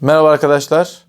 Merhaba arkadaşlar.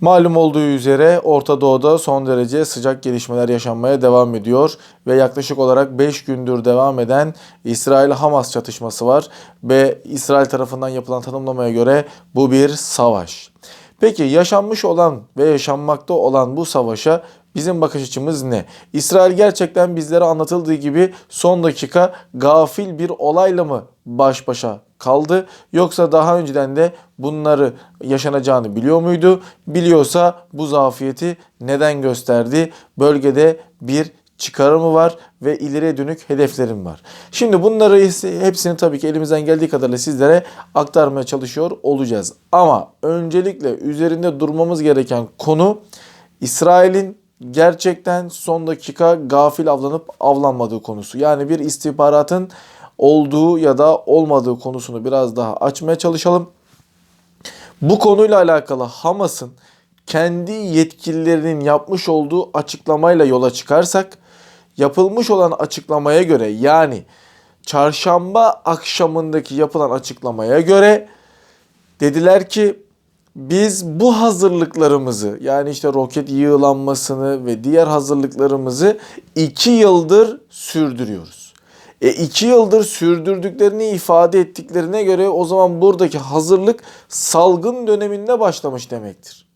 Malum olduğu üzere Orta Doğu'da son derece sıcak gelişmeler yaşanmaya devam ediyor ve yaklaşık olarak 5 gündür devam eden İsrail-Hamas çatışması var ve İsrail tarafından yapılan tanımlamaya göre bu bir savaş. Peki yaşanmış olan ve yaşanmakta olan bu savaşa bizim bakış açımız ne? İsrail gerçekten bizlere anlatıldığı gibi son dakika gafil bir olayla mı baş başa kaldı yoksa daha önceden de bunları yaşanacağını biliyor muydu? Biliyorsa bu zafiyeti neden gösterdi? Bölgede bir çıkarı mı var ve ileriye dönük hedeflerim var. Şimdi bunları hepsini tabii ki elimizden geldiği kadarıyla sizlere aktarmaya çalışıyor olacağız. Ama öncelikle üzerinde durmamız gereken konu İsrail'in gerçekten son dakika gafil avlanıp avlanmadığı konusu. Yani bir istihbaratın olduğu ya da olmadığı konusunu biraz daha açmaya çalışalım. Bu konuyla alakalı Hamas'ın kendi yetkililerinin yapmış olduğu açıklamayla yola çıkarsak yapılmış olan açıklamaya göre yani çarşamba akşamındaki yapılan açıklamaya göre dediler ki biz bu hazırlıklarımızı yani işte roket yığılanmasını ve diğer hazırlıklarımızı iki yıldır sürdürüyoruz. E iki yıldır sürdürdüklerini ifade ettiklerine göre o zaman buradaki hazırlık salgın döneminde başlamış demektir.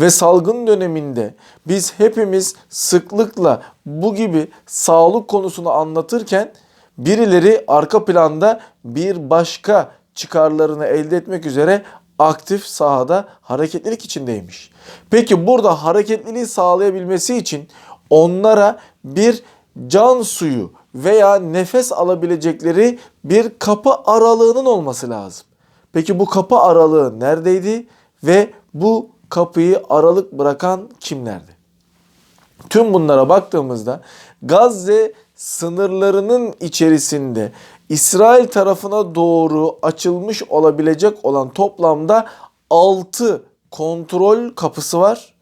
Ve salgın döneminde biz hepimiz sıklıkla bu gibi sağlık konusunu anlatırken birileri arka planda bir başka çıkarlarını elde etmek üzere aktif sahada hareketlilik içindeymiş. Peki burada hareketliliği sağlayabilmesi için onlara bir can suyu veya nefes alabilecekleri bir kapı aralığının olması lazım. Peki bu kapı aralığı neredeydi ve bu kapıyı aralık bırakan kimlerdi? Tüm bunlara baktığımızda Gazze sınırlarının içerisinde İsrail tarafına doğru açılmış olabilecek olan toplamda 6 kontrol kapısı var.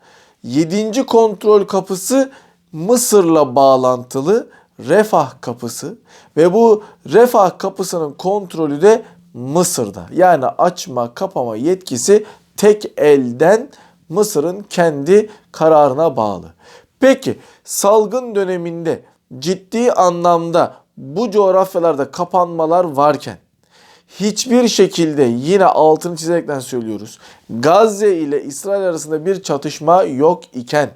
7. kontrol kapısı Mısır'la bağlantılı Refah kapısı ve bu Refah kapısının kontrolü de Mısır'da. Yani açma kapama yetkisi tek elden Mısır'ın kendi kararına bağlı. Peki salgın döneminde ciddi anlamda bu coğrafyalarda kapanmalar varken hiçbir şekilde yine altını çizerekten söylüyoruz. Gazze ile İsrail arasında bir çatışma yok iken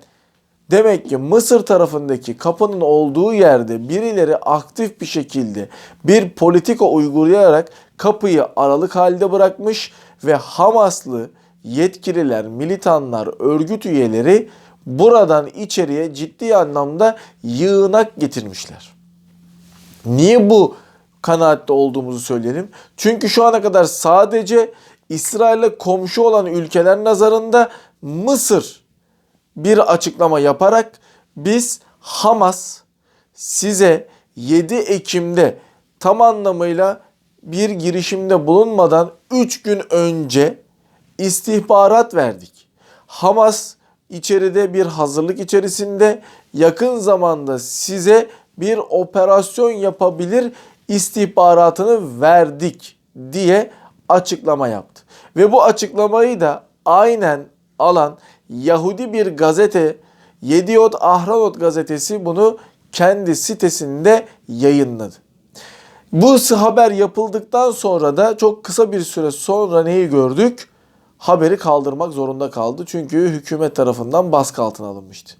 Demek ki Mısır tarafındaki kapının olduğu yerde birileri aktif bir şekilde bir politika uygulayarak kapıyı aralık halde bırakmış ve Hamaslı yetkililer, militanlar, örgüt üyeleri buradan içeriye ciddi anlamda yığınak getirmişler. Niye bu kanaatte olduğumuzu söyleyelim? Çünkü şu ana kadar sadece İsrail'e komşu olan ülkeler nazarında Mısır bir açıklama yaparak biz Hamas size 7 Ekim'de tam anlamıyla bir girişimde bulunmadan 3 gün önce istihbarat verdik. Hamas içeride bir hazırlık içerisinde yakın zamanda size bir operasyon yapabilir istihbaratını verdik diye açıklama yaptı. Ve bu açıklamayı da aynen alan Yahudi bir gazete Yediot Ahronot gazetesi bunu kendi sitesinde yayınladı. Bu haber yapıldıktan sonra da çok kısa bir süre sonra neyi gördük? Haberi kaldırmak zorunda kaldı. Çünkü hükümet tarafından baskı altına alınmıştı.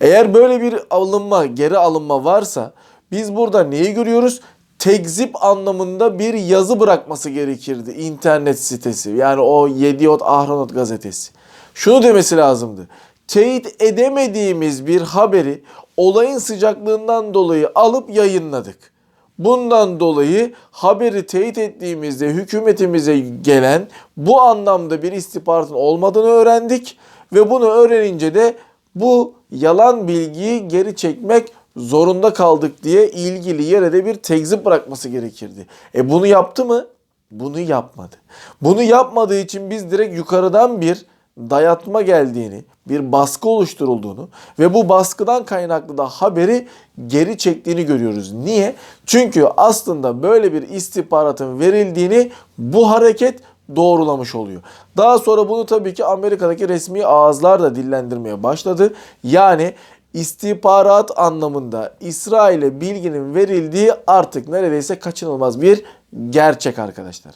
Eğer böyle bir alınma, geri alınma varsa biz burada neyi görüyoruz? Tekzip anlamında bir yazı bırakması gerekirdi internet sitesi. Yani o Yediot Ahronot gazetesi şunu demesi lazımdı. Teyit edemediğimiz bir haberi olayın sıcaklığından dolayı alıp yayınladık. Bundan dolayı haberi teyit ettiğimizde hükümetimize gelen bu anlamda bir istihbaratın olmadığını öğrendik ve bunu öğrenince de bu yalan bilgiyi geri çekmek zorunda kaldık diye ilgili yere de bir tekzip bırakması gerekirdi. E bunu yaptı mı? Bunu yapmadı. Bunu yapmadığı için biz direkt yukarıdan bir dayatma geldiğini, bir baskı oluşturulduğunu ve bu baskıdan kaynaklı da haberi geri çektiğini görüyoruz. Niye? Çünkü aslında böyle bir istihbaratın verildiğini bu hareket doğrulamış oluyor. Daha sonra bunu tabii ki Amerika'daki resmi ağızlar da dillendirmeye başladı. Yani istihbarat anlamında İsrail'e bilginin verildiği artık neredeyse kaçınılmaz bir gerçek arkadaşlar.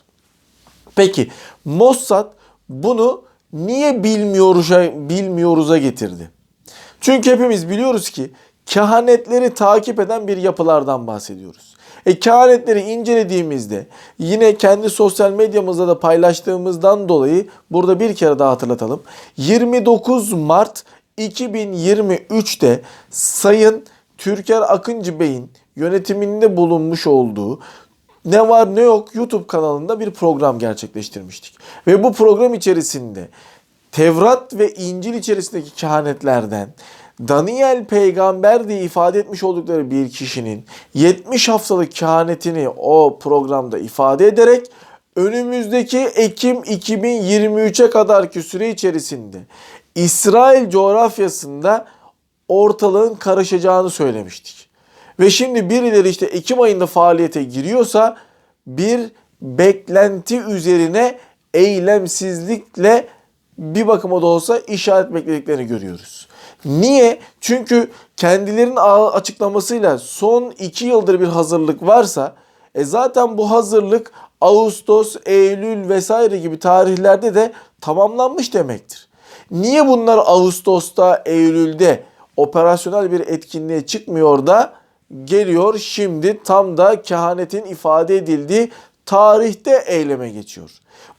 Peki Mossad bunu niye bilmiyoruz'a, bilmiyoruz'a getirdi? Çünkü hepimiz biliyoruz ki kehanetleri takip eden bir yapılardan bahsediyoruz. E kehanetleri incelediğimizde yine kendi sosyal medyamızda da paylaştığımızdan dolayı burada bir kere daha hatırlatalım. 29 Mart 2023'te Sayın Türker Akıncı Bey'in yönetiminde bulunmuş olduğu ne var ne yok YouTube kanalında bir program gerçekleştirmiştik. Ve bu program içerisinde Tevrat ve İncil içerisindeki kehanetlerden Daniel peygamber diye ifade etmiş oldukları bir kişinin 70 haftalık kehanetini o programda ifade ederek önümüzdeki Ekim 2023'e kadarki süre içerisinde İsrail coğrafyasında ortalığın karışacağını söylemiştik. Ve şimdi birileri işte Ekim ayında faaliyete giriyorsa bir beklenti üzerine eylemsizlikle bir bakıma da olsa işaret beklediklerini görüyoruz. Niye? Çünkü kendilerinin açıklamasıyla son 2 yıldır bir hazırlık varsa e zaten bu hazırlık Ağustos, Eylül vesaire gibi tarihlerde de tamamlanmış demektir. Niye bunlar Ağustos'ta, Eylül'de operasyonel bir etkinliğe çıkmıyor da geliyor şimdi tam da kehanetin ifade edildiği tarihte eyleme geçiyor.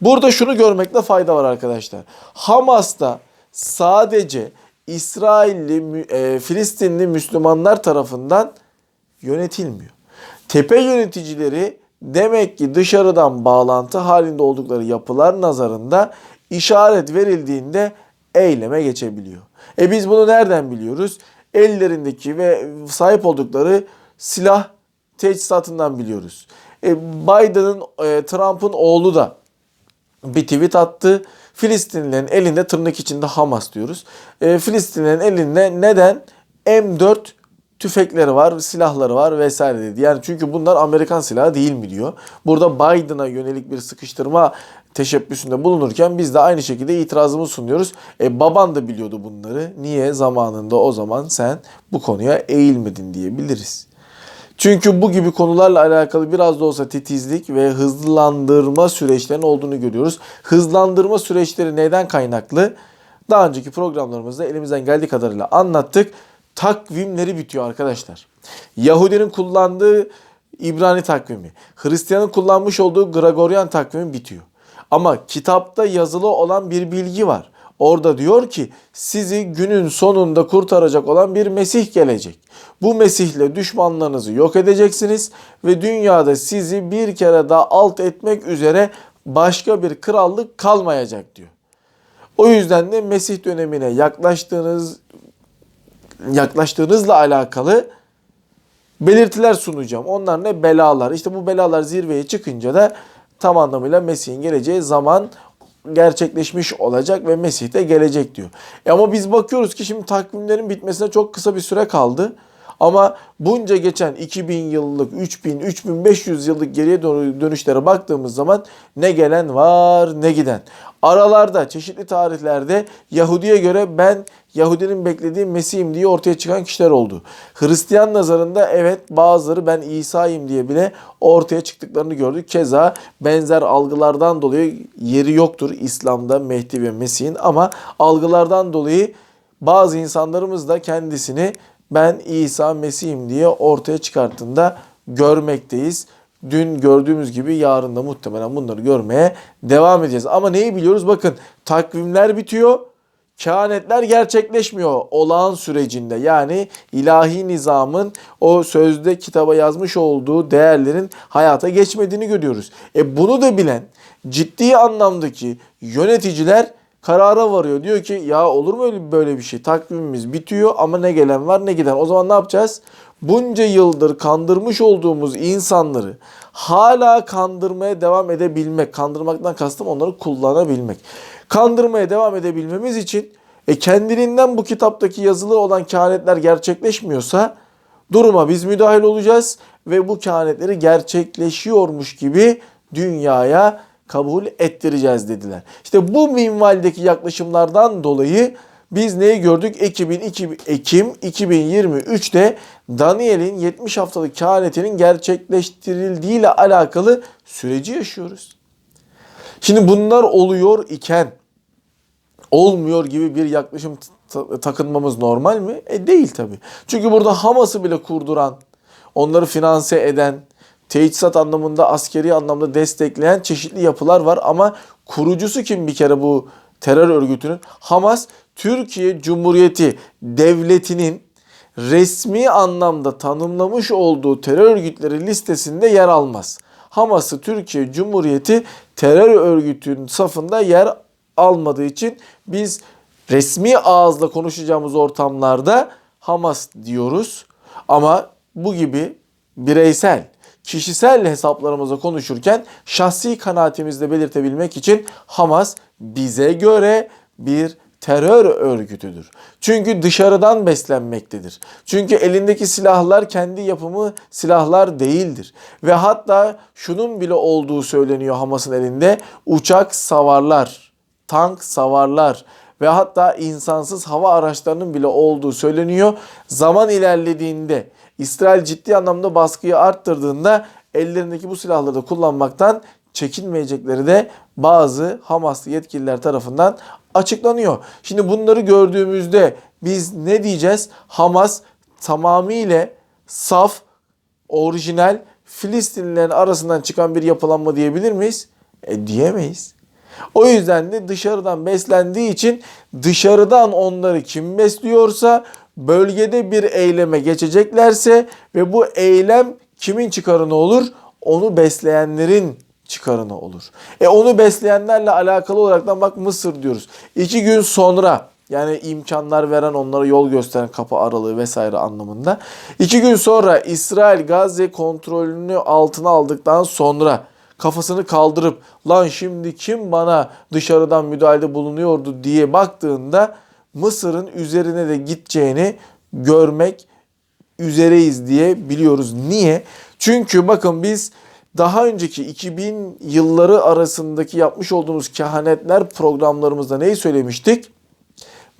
Burada şunu görmekte fayda var arkadaşlar. Hamas'ta sadece İsrailli, e, Filistinli Müslümanlar tarafından yönetilmiyor. Tepe yöneticileri demek ki dışarıdan bağlantı halinde oldukları yapılar nazarında işaret verildiğinde eyleme geçebiliyor. E biz bunu nereden biliyoruz? Ellerindeki ve sahip oldukları silah teçhizatından biliyoruz. E Biden'ın, e, Trump'ın oğlu da bir tweet attı. Filistinlilerin elinde tırnak içinde Hamas diyoruz. E, Filistinlilerin elinde neden M4 tüfekleri var, silahları var vesaire dedi. Yani çünkü bunlar Amerikan silahı değil mi diyor. Burada Biden'a yönelik bir sıkıştırma teşebbüsünde bulunurken biz de aynı şekilde itirazımızı sunuyoruz. E baban da biliyordu bunları. Niye zamanında o zaman sen bu konuya eğilmedin diyebiliriz. Çünkü bu gibi konularla alakalı biraz da olsa titizlik ve hızlandırma süreçlerinin olduğunu görüyoruz. Hızlandırma süreçleri neden kaynaklı? Daha önceki programlarımızda elimizden geldiği kadarıyla anlattık. Takvimleri bitiyor arkadaşlar. Yahudinin kullandığı İbrani takvimi, Hristiyanın kullanmış olduğu Gregorian takvimi bitiyor. Ama kitapta yazılı olan bir bilgi var. Orada diyor ki sizi günün sonunda kurtaracak olan bir Mesih gelecek. Bu Mesih'le düşmanlarınızı yok edeceksiniz ve dünyada sizi bir kere daha alt etmek üzere başka bir krallık kalmayacak diyor. O yüzden de Mesih dönemine yaklaştığınız yaklaştığınızla alakalı belirtiler sunacağım. Onlar ne? Belalar. İşte bu belalar zirveye çıkınca da tam anlamıyla Mesih'in geleceği zaman gerçekleşmiş olacak ve Mesih de gelecek diyor. E ama biz bakıyoruz ki şimdi takvimlerin bitmesine çok kısa bir süre kaldı. Ama bunca geçen 2000 yıllık, 3000, 3500 yıllık geriye dönüşlere baktığımız zaman ne gelen var ne giden. Aralarda çeşitli tarihlerde Yahudi'ye göre ben Yahudinin beklediği Mesih'im diye ortaya çıkan kişiler oldu. Hristiyan nazarında evet bazıları ben İsa'yım diye bile ortaya çıktıklarını gördük. Keza benzer algılardan dolayı yeri yoktur İslam'da Mehdi ve Mesih'in ama algılardan dolayı bazı insanlarımız da kendisini ben İsa Mesih'im diye ortaya çıkarttığında görmekteyiz. Dün gördüğümüz gibi yarın da muhtemelen bunları görmeye devam edeceğiz. Ama neyi biliyoruz? Bakın takvimler bitiyor. Kehanetler gerçekleşmiyor olağan sürecinde. Yani ilahi nizamın o sözde kitaba yazmış olduğu değerlerin hayata geçmediğini görüyoruz. E bunu da bilen ciddi anlamdaki yöneticiler karara varıyor. Diyor ki ya olur mu öyle böyle bir şey? Takvimimiz bitiyor ama ne gelen var ne giden. O zaman ne yapacağız? Bunca yıldır kandırmış olduğumuz insanları hala kandırmaya devam edebilmek. Kandırmaktan kastım onları kullanabilmek. Kandırmaya devam edebilmemiz için e kendiliğinden bu kitaptaki yazılı olan kehanetler gerçekleşmiyorsa duruma biz müdahil olacağız ve bu kehanetleri gerçekleşiyormuş gibi dünyaya kabul ettireceğiz dediler. İşte bu minvaldeki yaklaşımlardan dolayı biz neyi gördük? Ekim, Ekim 2023'te Daniel'in 70 haftalık kehanetinin gerçekleştirildiği ile alakalı süreci yaşıyoruz. Şimdi bunlar oluyor iken olmuyor gibi bir yaklaşım ta- takınmamız normal mi? E değil tabii. Çünkü burada Hamas'ı bile kurduran, onları finanse eden, teçhizat anlamında, askeri anlamda destekleyen çeşitli yapılar var ama kurucusu kim bir kere bu terör örgütünün? Hamas Türkiye Cumhuriyeti Devleti'nin resmi anlamda tanımlamış olduğu terör örgütleri listesinde yer almaz. Hamas'ı Türkiye Cumhuriyeti terör örgütünün safında yer almadığı için biz resmi ağızla konuşacağımız ortamlarda Hamas diyoruz. Ama bu gibi bireysel, kişisel hesaplarımızda konuşurken şahsi kanaatimizde belirtebilmek için Hamas bize göre bir terör örgütüdür. Çünkü dışarıdan beslenmektedir. Çünkü elindeki silahlar kendi yapımı silahlar değildir. Ve hatta şunun bile olduğu söyleniyor Hamas'ın elinde uçak savarlar, tank savarlar ve hatta insansız hava araçlarının bile olduğu söyleniyor. Zaman ilerlediğinde İsrail ciddi anlamda baskıyı arttırdığında ellerindeki bu silahları da kullanmaktan çekinmeyecekleri de bazı Hamaslı yetkililer tarafından açıklanıyor. Şimdi bunları gördüğümüzde biz ne diyeceğiz? Hamas tamamıyla saf, orijinal Filistinlilerin arasından çıkan bir yapılanma diyebilir miyiz? E diyemeyiz. O yüzden de dışarıdan beslendiği için dışarıdan onları kim besliyorsa bölgede bir eyleme geçeceklerse ve bu eylem kimin çıkarına olur? Onu besleyenlerin çıkarına olur. E onu besleyenlerle alakalı olaraktan bak Mısır diyoruz. İki gün sonra yani imkanlar veren onlara yol gösteren kapı aralığı vesaire anlamında. İki gün sonra İsrail Gazze kontrolünü altına aldıktan sonra kafasını kaldırıp lan şimdi kim bana dışarıdan müdahalede bulunuyordu diye baktığında Mısır'ın üzerine de gideceğini görmek üzereyiz diye biliyoruz. Niye? Çünkü bakın biz daha önceki 2000 yılları arasındaki yapmış olduğumuz kehanetler programlarımızda neyi söylemiştik?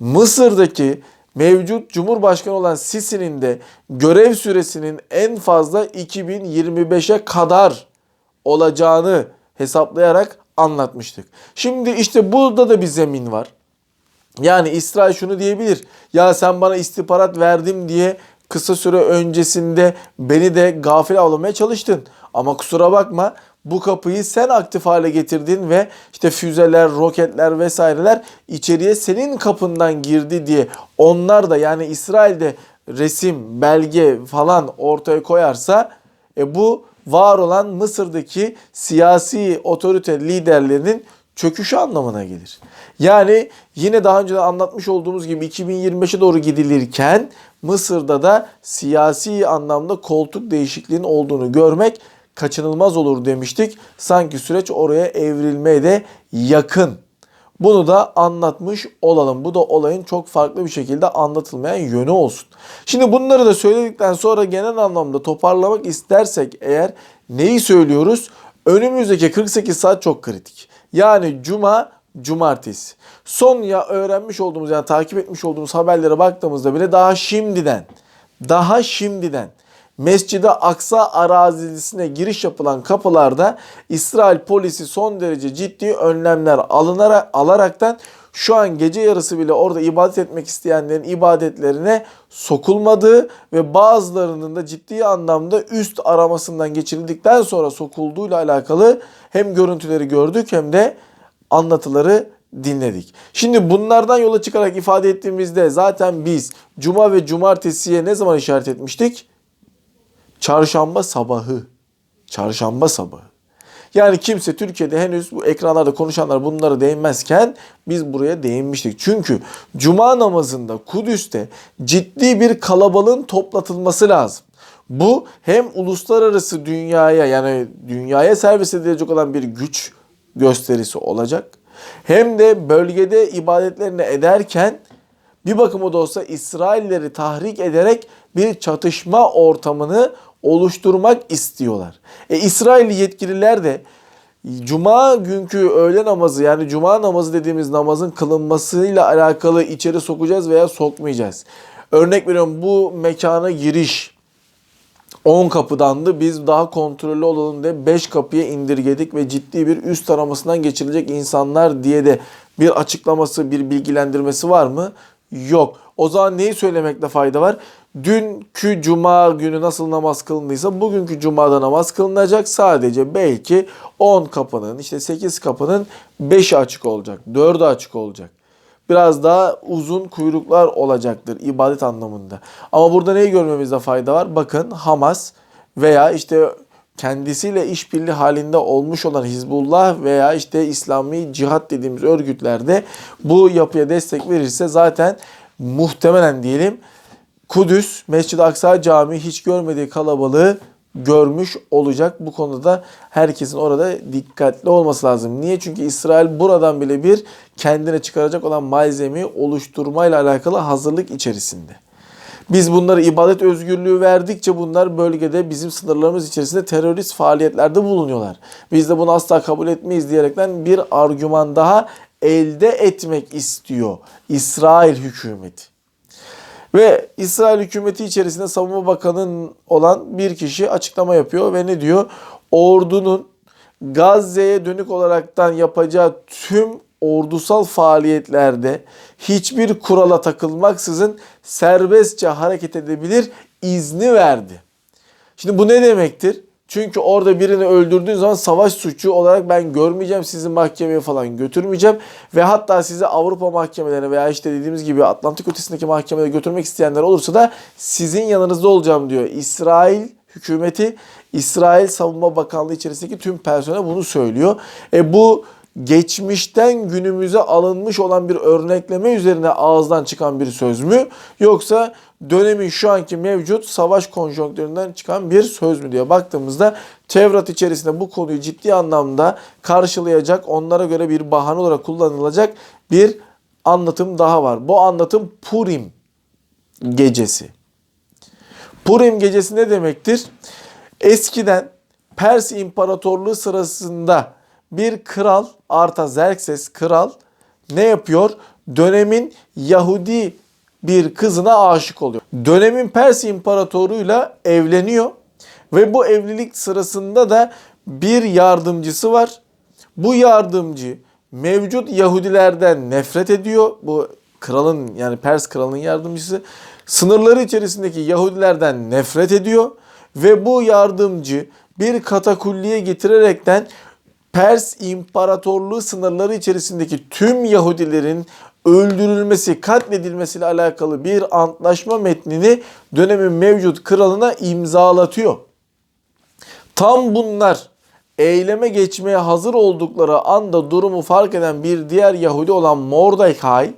Mısır'daki mevcut Cumhurbaşkanı olan Sisi'nin de görev süresinin en fazla 2025'e kadar olacağını hesaplayarak anlatmıştık. Şimdi işte burada da bir zemin var. Yani İsrail şunu diyebilir. Ya sen bana istihbarat verdim diye kısa süre öncesinde beni de gafil avlamaya çalıştın. Ama kusura bakma bu kapıyı sen aktif hale getirdin ve işte füzeler, roketler vesaireler içeriye senin kapından girdi diye onlar da yani İsrail'de resim, belge falan ortaya koyarsa e bu var olan Mısır'daki siyasi otorite liderlerinin çöküşü anlamına gelir. Yani yine daha önce de anlatmış olduğumuz gibi 2025'e doğru gidilirken Mısır'da da siyasi anlamda koltuk değişikliğinin olduğunu görmek kaçınılmaz olur demiştik. Sanki süreç oraya evrilmeye de yakın. Bunu da anlatmış olalım. Bu da olayın çok farklı bir şekilde anlatılmayan yönü olsun. Şimdi bunları da söyledikten sonra genel anlamda toparlamak istersek eğer neyi söylüyoruz? Önümüzdeki 48 saat çok kritik. Yani cuma, cumartesi. Son ya öğrenmiş olduğumuz yani takip etmiş olduğumuz haberlere baktığımızda bile daha şimdiden, daha şimdiden Mescid-i Aksa arazisine giriş yapılan kapılarda İsrail polisi son derece ciddi önlemler alınarak alaraktan şu an gece yarısı bile orada ibadet etmek isteyenlerin ibadetlerine sokulmadığı ve bazılarının da ciddi anlamda üst aramasından geçirildikten sonra sokulduğuyla alakalı hem görüntüleri gördük hem de anlatıları dinledik. Şimdi bunlardan yola çıkarak ifade ettiğimizde zaten biz cuma ve cumartesiye ne zaman işaret etmiştik? Çarşamba sabahı. Çarşamba sabahı. Yani kimse Türkiye'de henüz bu ekranlarda konuşanlar bunlara değinmezken biz buraya değinmiştik. Çünkü cuma namazında Kudüs'te ciddi bir kalabalığın toplatılması lazım. Bu hem uluslararası dünyaya yani dünyaya servis edilecek olan bir güç gösterisi olacak. Hem de bölgede ibadetlerini ederken bir bakıma da olsa İsrailleri tahrik ederek bir çatışma ortamını oluşturmak istiyorlar. E, İsrailli yetkililer de Cuma günkü öğle namazı yani cuma namazı dediğimiz namazın kılınmasıyla alakalı içeri sokacağız veya sokmayacağız. Örnek veriyorum bu mekana giriş 10 kapıdandı. Biz daha kontrollü olalım diye 5 kapıya indirgedik ve ciddi bir üst aramasından geçirilecek insanlar diye de bir açıklaması, bir bilgilendirmesi var mı? Yok. O zaman neyi söylemekte fayda var? Dünkü cuma günü nasıl namaz kılındıysa bugünkü cumada namaz kılınacak. Sadece belki 10 kapının işte 8 kapının 5'i açık olacak. 4'ü açık olacak biraz daha uzun kuyruklar olacaktır ibadet anlamında. Ama burada neyi görmemizde fayda var? Bakın Hamas veya işte kendisiyle işbirliği halinde olmuş olan Hizbullah veya işte İslami cihat dediğimiz örgütlerde bu yapıya destek verirse zaten muhtemelen diyelim Kudüs Mescid-i Aksa Camii hiç görmediği kalabalığı görmüş olacak. Bu konuda herkesin orada dikkatli olması lazım. Niye? Çünkü İsrail buradan bile bir kendine çıkaracak olan malzemeyi oluşturmayla alakalı hazırlık içerisinde. Biz bunları ibadet özgürlüğü verdikçe bunlar bölgede bizim sınırlarımız içerisinde terörist faaliyetlerde bulunuyorlar. Biz de bunu asla kabul etmeyiz diyerekten bir argüman daha elde etmek istiyor İsrail hükümeti. Ve İsrail hükümeti içerisinde savunma bakanın olan bir kişi açıklama yapıyor ve ne diyor? Ordunun Gazze'ye dönük olaraktan yapacağı tüm ordusal faaliyetlerde hiçbir kurala takılmaksızın serbestçe hareket edebilir izni verdi. Şimdi bu ne demektir? Çünkü orada birini öldürdüğün zaman savaş suçu olarak ben görmeyeceğim, sizi mahkemeye falan götürmeyeceğim. Ve hatta sizi Avrupa mahkemelerine veya işte dediğimiz gibi Atlantik ötesindeki mahkemelere götürmek isteyenler olursa da sizin yanınızda olacağım diyor. İsrail hükümeti, İsrail Savunma Bakanlığı içerisindeki tüm personel bunu söylüyor. E bu geçmişten günümüze alınmış olan bir örnekleme üzerine ağızdan çıkan bir söz mü? Yoksa dönemin şu anki mevcut savaş konjonktüründen çıkan bir söz mü diye baktığımızda Tevrat içerisinde bu konuyu ciddi anlamda karşılayacak, onlara göre bir bahane olarak kullanılacak bir anlatım daha var. Bu anlatım Purim gecesi. Purim gecesi ne demektir? Eskiden Pers İmparatorluğu sırasında bir kral Artaxerxes kral ne yapıyor? Dönemin Yahudi bir kızına aşık oluyor. Dönemin Pers imparatoruyla evleniyor ve bu evlilik sırasında da bir yardımcısı var. Bu yardımcı mevcut Yahudilerden nefret ediyor. Bu kralın yani Pers kralının yardımcısı sınırları içerisindeki Yahudilerden nefret ediyor ve bu yardımcı bir katakulliye getirerekten Pers İmparatorluğu sınırları içerisindeki tüm Yahudilerin öldürülmesi, katledilmesiyle alakalı bir antlaşma metnini dönemin mevcut kralına imzalatıyor. Tam bunlar eyleme geçmeye hazır oldukları anda durumu fark eden bir diğer Yahudi olan Mordecai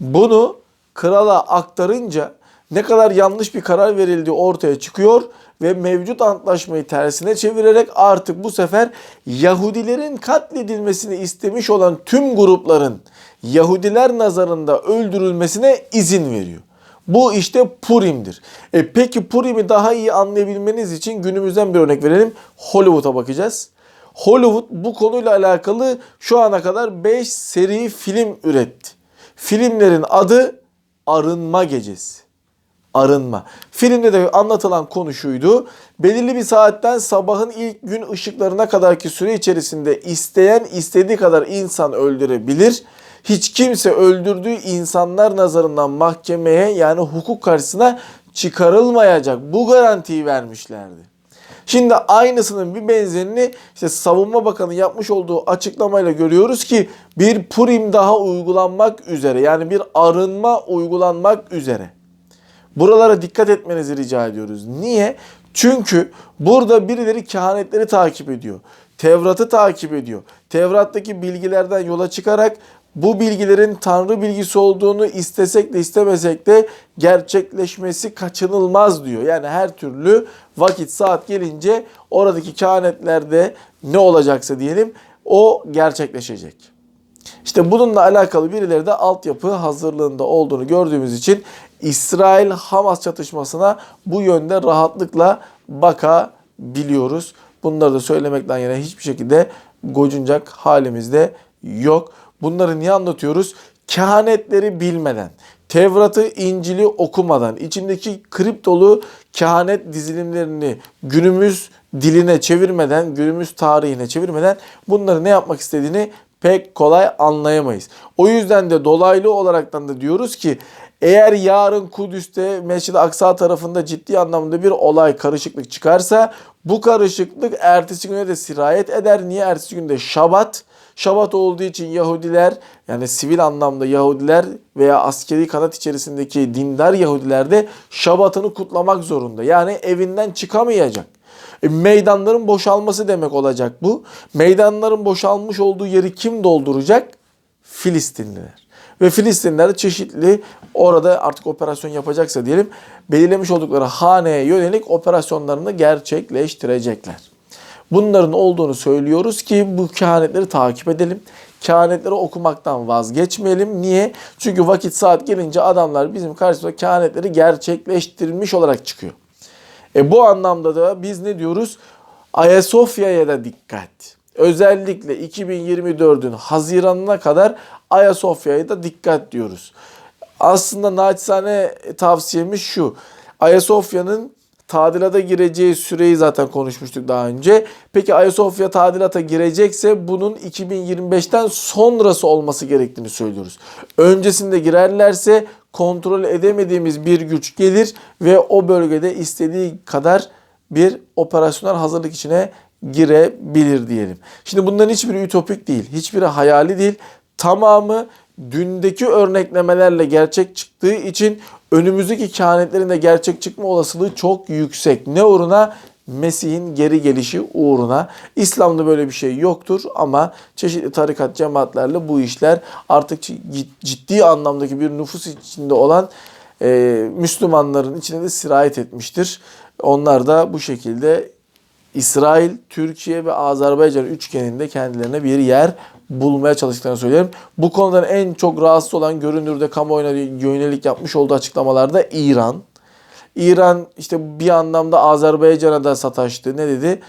bunu krala aktarınca ne kadar yanlış bir karar verildiği ortaya çıkıyor ve mevcut antlaşmayı tersine çevirerek artık bu sefer Yahudilerin katledilmesini istemiş olan tüm grupların Yahudiler nazarında öldürülmesine izin veriyor. Bu işte Purim'dir. E peki Purim'i daha iyi anlayabilmeniz için günümüzden bir örnek verelim. Hollywood'a bakacağız. Hollywood bu konuyla alakalı şu ana kadar 5 seri film üretti. Filmlerin adı Arınma Gecesi arınma. Filmde de anlatılan konu şuydu. Belirli bir saatten sabahın ilk gün ışıklarına kadarki süre içerisinde isteyen istediği kadar insan öldürebilir. Hiç kimse öldürdüğü insanlar nazarından mahkemeye yani hukuk karşısına çıkarılmayacak. Bu garantiyi vermişlerdi. Şimdi aynısının bir benzerini işte Savunma Bakanı yapmış olduğu açıklamayla görüyoruz ki bir Purim daha uygulanmak üzere yani bir arınma uygulanmak üzere. Buralara dikkat etmenizi rica ediyoruz. Niye? Çünkü burada birileri kehanetleri takip ediyor. Tevrat'ı takip ediyor. Tevrat'taki bilgilerden yola çıkarak bu bilgilerin Tanrı bilgisi olduğunu istesek de istemesek de gerçekleşmesi kaçınılmaz diyor. Yani her türlü vakit saat gelince oradaki kehanetlerde ne olacaksa diyelim o gerçekleşecek. İşte bununla alakalı birileri de altyapı hazırlığında olduğunu gördüğümüz için İsrail-Hamas çatışmasına bu yönde rahatlıkla bakabiliyoruz. Bunları da söylemekten yana hiçbir şekilde gocunacak halimiz de yok. Bunları niye anlatıyoruz? Kehanetleri bilmeden, Tevrat'ı, İncil'i okumadan, içindeki kriptolu kehanet dizilimlerini günümüz diline çevirmeden, günümüz tarihine çevirmeden bunları ne yapmak istediğini pek kolay anlayamayız. O yüzden de dolaylı olaraktan da diyoruz ki eğer yarın Kudüs'te Mescid-i Aksa tarafında ciddi anlamda bir olay, karışıklık çıkarsa bu karışıklık ertesi güne de sirayet eder. Niye? Ertesi günde Şabat. Şabat olduğu için Yahudiler yani sivil anlamda Yahudiler veya askeri kanat içerisindeki dindar Yahudiler de Şabat'ını kutlamak zorunda. Yani evinden çıkamayacak. E, meydanların boşalması demek olacak bu. Meydanların boşalmış olduğu yeri kim dolduracak? Filistinliler. Ve Filistinliler çeşitli orada artık operasyon yapacaksa diyelim belirlemiş oldukları haneye yönelik operasyonlarını gerçekleştirecekler. Bunların olduğunu söylüyoruz ki bu kehanetleri takip edelim. Kehanetleri okumaktan vazgeçmeyelim. Niye? Çünkü vakit saat gelince adamlar bizim karşımıza kehanetleri gerçekleştirmiş olarak çıkıyor. E bu anlamda da biz ne diyoruz? Ayasofya'ya da dikkat. Özellikle 2024'ün Haziran'ına kadar Ayasofya'ya da dikkat diyoruz. Aslında naçizane tavsiyemiz şu. Ayasofya'nın tadilata gireceği süreyi zaten konuşmuştuk daha önce. Peki Ayasofya tadilata girecekse bunun 2025'ten sonrası olması gerektiğini söylüyoruz. Öncesinde girerlerse kontrol edemediğimiz bir güç gelir ve o bölgede istediği kadar bir operasyonel hazırlık içine girebilir diyelim. Şimdi bunların hiçbiri ütopik değil, hiçbiri hayali değil. Tamamı dündeki örneklemelerle gerçek çıktığı için önümüzdeki kehanetlerin de gerçek çıkma olasılığı çok yüksek. Ne uğruna? Mesih'in geri gelişi uğruna. İslam'da böyle bir şey yoktur ama çeşitli tarikat cemaatlerle bu işler artık ciddi anlamdaki bir nüfus içinde olan e, Müslümanların içine de sirayet etmiştir. Onlar da bu şekilde İsrail, Türkiye ve Azerbaycan üçgeninde kendilerine bir yer bulmaya çalıştıklarını söylerim. Bu konudan en çok rahatsız olan görünürde kamuoyuna yönelik yapmış olduğu açıklamalarda İran. İran işte bir anlamda Azerbaycan'a da sataştı. Ne dedi?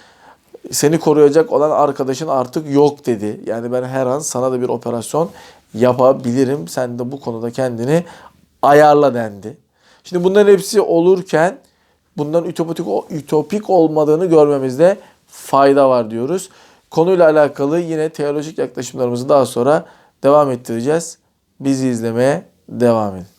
Seni koruyacak olan arkadaşın artık yok dedi. Yani ben her an sana da bir operasyon yapabilirim. Sen de bu konuda kendini ayarla dendi. Şimdi bunların hepsi olurken bundan ütopik, ütopik olmadığını görmemizde fayda var diyoruz. Konuyla alakalı yine teolojik yaklaşımlarımızı daha sonra devam ettireceğiz. Bizi izlemeye devam edin.